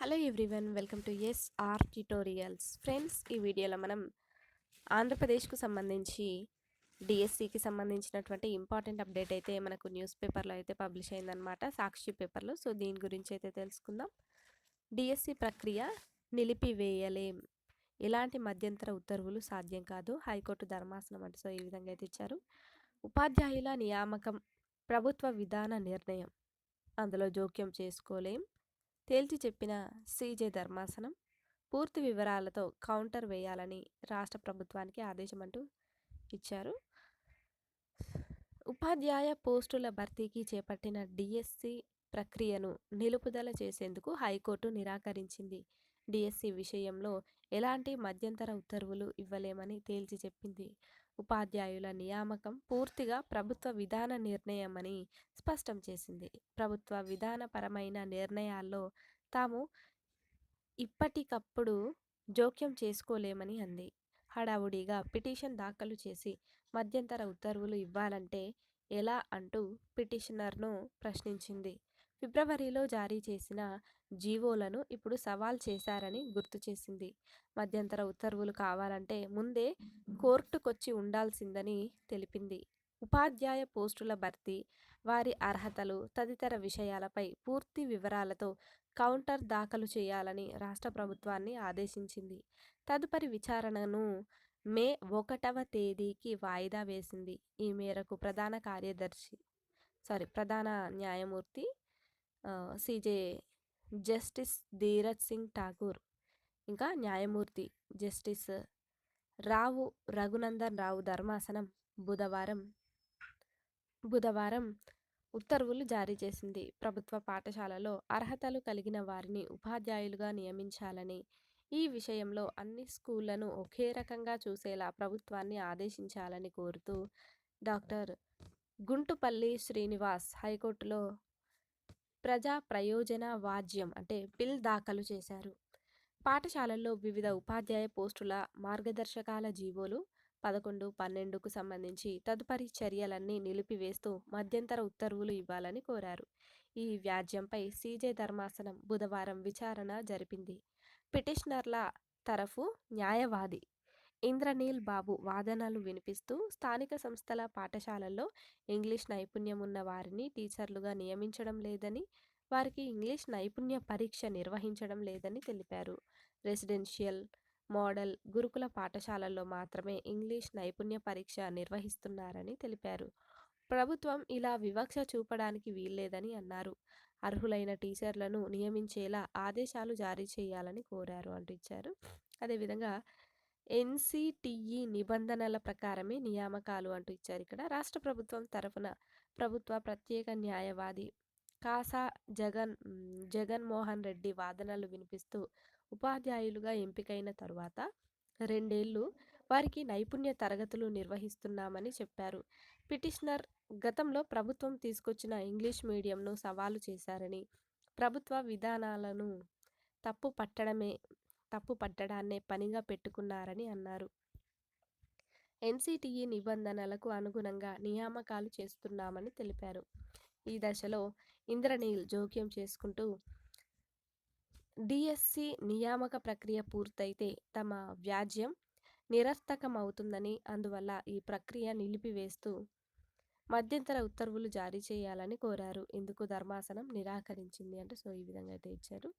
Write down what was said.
Hello everyone welcome to S R tutorials friends ఈ వీడియోలో మనం ఆంధ్రప్రదేశ్కు సంబంధించి డిఎస్సికి సంబంధించినటువంటి ఇంపార్టెంట్ అప్డేట్ అయితే మనకు న్యూస్ పేపర్లో అయితే పబ్లిష్ అయిందనమాట సాక్షి పేపర్లో సో దీని గురించి అయితే తెలుసుకుందాం. డిఎస్సి ప్రక్రియ నిలిపివేయలేం. ఎలాంటి మధ్యంతర ఉత్తర్వులు సాధ్యం కాదు. హైకోర్టు ధర్మాసనం అంటే సో ఈ విధంగా అయితే ఇచ్చారు. ఉపాధ్యాయుల నియామకం ప్రభుత్వ విధాన నిర్ణయం. అందులో జోక్యం చేసుకోలేం. తేల్చి చెప్పిన సీజే ధర్మాసనం పూర్తి వివరాలతో కౌంటర్ వేయాలని రాష్ట్ర ప్రభుత్వానికి ఆదేశం అంటూ ఇచ్చారు. ఉపాధ్యాయ పోస్టుల భర్తీకి చేపట్టిన డిఎస్సి ప్రక్రియను నిలుపుదల చేసేందుకు హైకోర్టు నిరాకరించింది. డిఎస్సి విషయంలో ఎలాంటి మధ్యంతర ఉత్తర్వులు ఇవ్వలేమని తేల్చి చెప్పింది. ఉపాధ్యాయుల నియామకం పూర్తిగా ప్రభుత్వ విధాన నిర్ణయమని స్పష్టం చేసింది. ప్రభుత్వ విధానపరమైన నిర్ణయాల్లో తాము ఇప్పటికప్పుడు జోక్యం చేసుకోలేమని అంది. హడావుడిగా పిటిషన్ దాఖలు చేసి మధ్యంతర ఉత్తర్వులు ఇవ్వాలంటే ఎలా అంటూ పిటిషనర్ను ప్రశ్నించింది. ఫిబ్రవరిలో జారీ చేసిన జీవోలను ఇప్పుడు సవాల్ చేశారని గుర్తు చేసింది. మధ్యంతర ఉత్తర్వులు కావాలంటే ముందే కోర్టుకొచ్చి ఉండాల్సిందని తెలిపింది. ఉపాధ్యాయ పోస్టుల భర్తీ వారి అర్హతలు తదితర విషయాలపై పూర్తి వివరాలతో కౌంటర్ దాఖలు చేయాలని రాష్ట్ర ప్రభుత్వాన్ని ఆదేశించింది. తదుపరి విచారణను మే ఒకటవ తేదీకి వాయిదా వేసింది. ఈ మేరకు ప్రధాన కార్యదర్శి సారీ ప్రధాన న్యాయమూర్తి సిజే జస్టిస్ ధీరజ్ సింగ్ ఠాకూర్ ఇంకా న్యాయమూర్తి జస్టిస్ రావు రఘునందన్ రావు ధర్మాసనం బుధవారం బుధవారం ఉత్తర్వులు జారీ చేసింది. ప్రభుత్వ పాఠశాలలో అర్హతలు కలిగిన వారిని ఉపాధ్యాయులుగా నియమించాలని ఈ విషయంలో అన్ని స్కూళ్ళను ఒకే రకంగా చూసేలా ప్రభుత్వాన్ని ఆదేశించాలని కోరుతూ డాక్టర్ గుంటుపల్లి శ్రీనివాస్ హైకోర్టులో ప్రజా ప్రయోజన వాజ్యం అంటే బిల్ దాఖలు చేశారు. పాఠశాలల్లో వివిధ ఉపాధ్యాయ పోస్టుల మార్గదర్శకాల జీవోలు పదకొండు పన్నెండుకు సంబంధించి తదుపరి చర్యలన్నీ నిలిపివేస్తూ మధ్యంతర ఉత్తర్వులు ఇవ్వాలని కోరారు. ఈ వ్యాజ్యంపై సీజే ధర్మాసనం బుధవారం విచారణ జరిపింది. పిటిషనర్ల తరఫు న్యాయవాది ఇంద్రనీల్ బాబు వాదనలు వినిపిస్తూ స్థానిక సంస్థల పాఠశాలల్లో ఇంగ్లీష్ నైపుణ్యం ఉన్న వారిని టీచర్లుగా నియమించడం లేదని వారికి ఇంగ్లీష్ నైపుణ్య పరీక్ష నిర్వహించడం లేదని తెలిపారు. రెసిడెన్షియల్ మోడల్ గురుకుల పాఠశాలల్లో మాత్రమే ఇంగ్లీష్ నైపుణ్య పరీక్ష నిర్వహిస్తున్నారని తెలిపారు. ప్రభుత్వం ఇలా వివక్ష చూపడానికి వీల్లేదని అన్నారు. అర్హులైన టీచర్లను నియమించేలా ఆదేశాలు జారీ చేయాలని కోరారు అంటూ ఇచ్చారు. అదేవిధంగా ఎన్సిటిఈ నిబంధనల ప్రకారమే నియామకాలు అంటూ ఇచ్చారు. ఇక్కడ రాష్ట్ర ప్రభుత్వం తరఫున ప్రభుత్వ ప్రత్యేక న్యాయవాది కాసా జగన్ జగన్మోహన్ రెడ్డి వాదనలు వినిపిస్తూ ఉపాధ్యాయులుగా ఎంపికైన తరువాత రెండేళ్ళు వారికి నైపుణ్య తరగతులు నిర్వహిస్తున్నామని చెప్పారు. పిటిషనర్ గతంలో ప్రభుత్వం తీసుకొచ్చిన ఇంగ్లీష్ మీడియంను సవాలు చేశారని ప్రభుత్వ విధానాలను తప్పు పట్టడమే తప్పు పట్టడాన్నే పనిగా పెట్టుకున్నారని అన్నారు. ఎన్సిటిఈ నిబంధనలకు అనుగుణంగా నియామకాలు చేస్తున్నామని తెలిపారు. ఈ దశలో ఇంద్రనీల్ జోక్యం చేసుకుంటూ డిఎస్సి నియామక ప్రక్రియ పూర్తయితే తమ వ్యాజ్యం నిరర్థకమవుతుందని అందువల్ల ఈ ప్రక్రియ నిలిపివేస్తూ మధ్యంతర ఉత్తర్వులు జారీ చేయాలని కోరారు. ఇందుకు ధర్మాసనం నిరాకరించింది అంటే సో ఈ విధంగా అయితే ఇచ్చారు.